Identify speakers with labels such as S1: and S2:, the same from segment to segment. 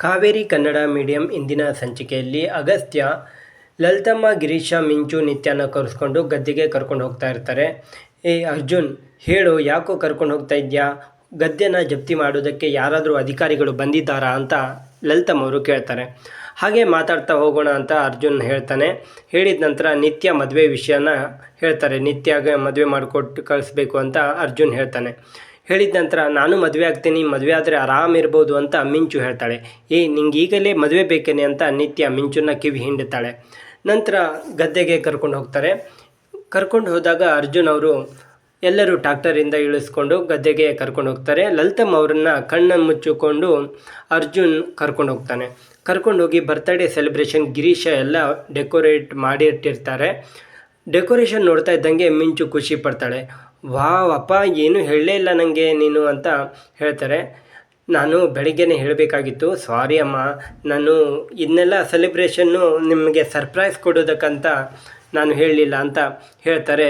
S1: Kaveri Kannada medium ಇಂದಿನ ಸಂಚಿಕೆಯಲ್ಲಿ ಅಗಸ್ತ್ಯ ಲಲಿತಮ್ಮ, ಗಿರೀಶ, ಮಿಂಚು, ನಿತ್ಯನ ಕರೆಸ್ಕೊಂಡು ಗದ್ದೆಗೆ ಕರ್ಕೊಂಡು ಹೋಗ್ತಾ ಇರ್ತಾರೆ. ಏ ಅರ್ಜುನ್, ಹೇಳು, ಯಾಕೋ ಕರ್ಕೊಂಡು ಹೋಗ್ತಾ ಇದ್ಯಾ? ಗದ್ದೆನ ಜಪ್ತಿ ಮಾಡೋದಕ್ಕೆ ಯಾರಾದರೂ ಅಧಿಕಾರಿಗಳು ಬಂದಿದ್ದಾರಾ ಅಂತ ಲಲಿತಮ್ಮ ಅವರು ಕೇಳ್ತಾರೆ. ಹಾಗೆ ಮಾತಾಡ್ತಾ ಹೋಗೋಣ ಅಂತ ಅರ್ಜುನ್ ಹೇಳ್ತಾನೆ. ಹೇಳಿದ ನಂತರ ನಿತ್ಯ ಮದುವೆ ವಿಷಯನ ಹೇಳ್ತಾರೆ. ನಿತ್ಯಾಗ ಮದುವೆ ಮಾಡಿಕೊಟ್ಟು ಕಳಿಸ್ಬೇಕು ಅಂತ ಅರ್ಜುನ್ ಹೇಳ್ತಾನೆ. ಹೇಳಿದ ನಂತರ, ನಾನು ಮದುವೆ ಆಗ್ತೀನಿ, ಮದುವೆ ಆದರೆ ಆರಾಮಿರ್ಬೋದು ಅಂತ ಮಿಂಚು ಹೇಳ್ತಾಳೆ. ಏ ನಿಂಗೆ ಈಗಲೇ ಮದುವೆ ಬೇಕೇನೆ ಅಂತ ನಿತ್ಯ ಮಿಂಚುನ ಕಿವಿ ಹಿಂಡುತ್ತಾಳೆ. ನಂತರ ಗದ್ದೆಗೆ ಕರ್ಕೊಂಡು ಹೋಗ್ತಾರೆ. ಕರ್ಕೊಂಡು ಹೋದಾಗ ಅರ್ಜುನ್ ಅವರು ಎಲ್ಲರೂ ಟ್ಯಾಕ್ಟರಿಂದ ಇಳಿಸ್ಕೊಂಡು ಗದ್ದೆಗೆ ಕರ್ಕೊಂಡು ಹೋಗ್ತಾರೆ. ಲಲಿತಮ್ಮ ಅವರನ್ನು ಕಣ್ಣನ್ನು ಮುಚ್ಚಿಕೊಂಡು ಅರ್ಜುನ್ ಕರ್ಕೊಂಡು ಹೋಗ್ತಾನೆ. ಕರ್ಕೊಂಡು ಹೋಗಿ ಬರ್ತ್ಡೇ ಸೆಲೆಬ್ರೇಷನ್ ಗಿರೀಶ ಎಲ್ಲ ಡೆಕೋರೇಟ್ ಮಾಡಿಟ್ಟಿರ್ತಾರೆ ಡೆಕೋರೇಷನ್ ನೋಡ್ತಾ ಇದ್ದಂಗೆ ಮಿಂಚು ಖುಷಿ ಪಡ್ತಾಳೆ. ವಾವ್ ಅಪ್ಪ ಏನೂ ಹೇಳಲೇ ಇಲ್ಲ ನನಗೆ ನೀನು ಅಂತ ಹೇಳ್ತಾರೆ. ನಾನು ಬೆಳಿಗ್ಗೆನೇ ಹೇಳಬೇಕಾಗಿತ್ತು, ಸಾರಿ ಅಮ್ಮ, ನಾನು ಇದನ್ನೆಲ್ಲ ಸೆಲೆಬ್ರೇಷನ್ನು ನಿಮಗೆ ಸರ್ಪ್ರೈಸ್ ಕೊಡೋದಕ್ಕಂತ ನಾನು ಹೇಳಲಿಲ್ಲ ಅಂತ ಹೇಳ್ತಾರೆ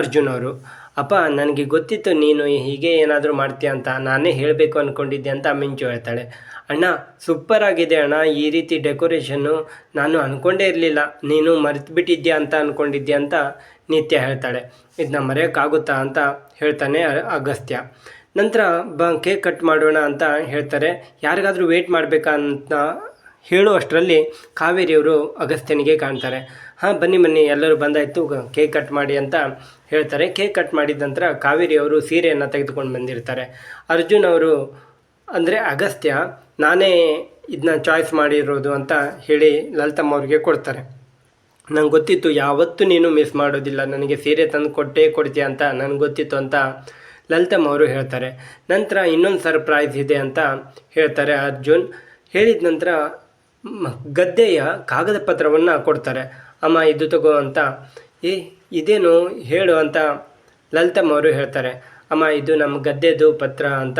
S1: ಅರ್ಜುನ್ ಅವರು. ಅಪ್ಪ, ನನಗೆ ಗೊತ್ತಿತ್ತು ನೀನು ಹೀಗೆ ಏನಾದರೂ ಮಾಡ್ತೀಯ ಅಂತ. ನಾನೇ ಹೇಳಬೇಕು ಅಂದ್ಕೊಂಡಿದ್ದೆ ಅಂತ ಮಿಂಚು ಹೇಳ್ತಾಳೆ. ಅಣ್ಣ ಸೂಪರ್ ಆಗಿದೆ ಅಣ್ಣ. ಈ ರೀತಿ ಡೆಕೋರೇಷನ್ನು ನಾನು ಅಂದ್ಕೊಂಡೇ ಇರಲಿಲ್ಲ. ನೀನು ಮರೆತು ಬಿಟ್ಟಿದ್ಯಾ ಅಂತ ಅಂದ್ಕೊಂಡಿದ್ಯಾ ಅಂತ ನಿತ್ಯ ಹೇಳ್ತಾಳೆ. ಇದನ್ನ ಮರೆಯೋಕ್ಕಾಗುತ್ತಾ ಅಂತ ಹೇಳ್ತಾನೆ ಅಗಸ್ತ್ಯ. ನಂತರ ಬ ಕೇಕ್ ಕಟ್ ಮಾಡೋಣ ಅಂತ ಹೇಳ್ತಾರೆ. ಯಾರಿಗಾದರೂ ವೇಟ್ ಮಾಡಬೇಕಂತ ಹೇಳುವಷ್ಟರಲ್ಲಿ ಕಾವೇರಿಯವರು ಅಗಸ್ತ್ಯನಿಗೆ ಕಾಣ್ತಾರೆ. ಹಾಂ, ಬನ್ನಿ ಬನ್ನಿ, ಎಲ್ಲರೂ ಬಂದಾಯಿತು, ಕೇಕ್ ಕಟ್ ಮಾಡಿ ಅಂತ ಹೇಳ್ತಾರೆ. ಕೇಕ್ ಕಟ್ ಮಾಡಿದ ನಂತರ ಕಾವೇರಿಯವರು ಸೀರೆಯನ್ನು ತೆಗೆದುಕೊಂಡು ಬಂದಿರ್ತಾರೆ. ಅರ್ಜುನ್ ಅವರು, ಅಂದರೆ ಅಗಸ್ತ್ಯ, ನಾನೇ ಇದನ್ನ ಚಾಯ್ಸ್ ಮಾಡಿರೋದು ಅಂತ ಹೇಳಿ ಲಲಿತಮ್ಮ ಅವ್ರಿಗೆ ಕೊಡ್ತಾರೆ. ನಂಗೆ ಗೊತ್ತಿತ್ತು, ಯಾವತ್ತೂ ನೀನು ಮಿಸ್ ಮಾಡೋದಿಲ್ಲ, ನನಗೆ ಸೀರೆ ತಂದು ಕೊಟ್ಟೇ ಕೊಡ್ತೀಯ ಅಂತ ನನಗೆ ಗೊತ್ತಿತ್ತು ಅಂತ ಲಲಿತಮ್ಮ ಅವರು ಹೇಳ್ತಾರೆ. ನಂತರ ಇನ್ನೊಂದು ಸರ್ಪ್ರೈಸ್ ಇದೆ ಅಂತ ಹೇಳ್ತಾರೆ ಅರ್ಜುನ್. ಹೇಳಿದ ನಂತರ ಗದ್ದೆಯ ಕಾಗದ ಪತ್ರವನ್ನು ಕೊಡ್ತಾರೆ. ಅಮ್ಮ, ಇದು ತಗೋ ಅಂತ. ಏ, ಇದೇನು ಹೇಳು ಅಂತ ಲಲಿತಮ್ಮ ಅವರು ಹೇಳ್ತಾರೆ. ಅಮ್ಮ, ಇದು ನಮ್ಮ ಗದ್ದೆದು ಪತ್ರ ಅಂತ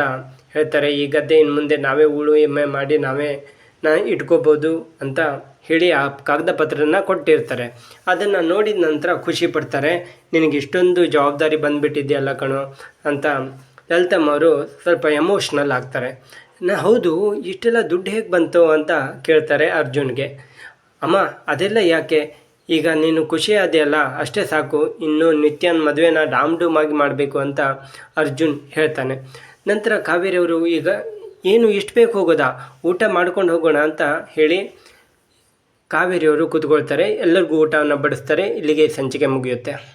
S1: ಹೇಳ್ತಾರೆ. ಈ ಗದ್ದೆ ಇನ್ನು ಮುಂದೆ ನಾವೇ ಉಳು ಎಮ್ಮೆ ಮಾಡಿ ನಾವೇ ನಾ ಇಟ್ಕೋಬೋದು ಅಂತ ಹೇಳಿ ಆ ಕಾಗದ ಪತ್ರನ ಕೊಟ್ಟಿರ್ತಾರೆ. ಅದನ್ನು ನೋಡಿದ ನಂತರ ಖುಷಿ ಪಡ್ತಾರೆ. ನಿನಗೆ ಇಷ್ಟೊಂದು ಜವಾಬ್ದಾರಿ ಬಂದುಬಿಟ್ಟಿದೆಯಲ್ಲ ಕಣೋ ಅಂತ ಲಲಿತಮ್ಮ ಅವರು ಸ್ವಲ್ಪ ಎಮೋಷ್ನಲ್ ಆಗ್ತಾರೆ. ನಾ, ಹೌದು, ಇಷ್ಟೆಲ್ಲ ದುಡ್ಡು ಹೇಗೆ ಬಂತು ಅಂತ ಕೇಳ್ತಾರೆ ಅರ್ಜುನ್ಗೆ. ಅಮ್ಮ, ಅದೆಲ್ಲ ಯಾಕೆ? ಈಗ ನೀನು ಖುಷಿ ಅದೆಯಲ್ಲ ಅಷ್ಟೇ ಸಾಕು, ಇನ್ನು ನಿತ್ಯನ ಮದುವೆನ ಡಾಮ್ ಡೂಮ್ ಆಗಿ ಮಾಡಬೇಕು ಅಂತ ಅರ್ಜುನ್ ಹೇಳ್ತಾನೆ. ನಂತರ ಕಾವೇರಿ ಅವರು ಈಗ, ಏನು ಇಷ್ಟು ಬೇಕು ಹೋಗೋದಾ? ಊಟ ಮಾಡ್ಕೊಂಡು ಹೋಗೋಣ ಅಂತ ಹೇಳಿ ಕಾವೇರಿಯವರು ಕೂತ್ಕೊಳ್ತಾರೆ. ಎಲ್ಲರಿಗೂ ಊಟವನ್ನು ಬಡಿಸ್ತಾರೆ. ಇಲ್ಲಿಗೆ ಸಂಚಿಕೆ ಮುಗಿಯುತ್ತೆ.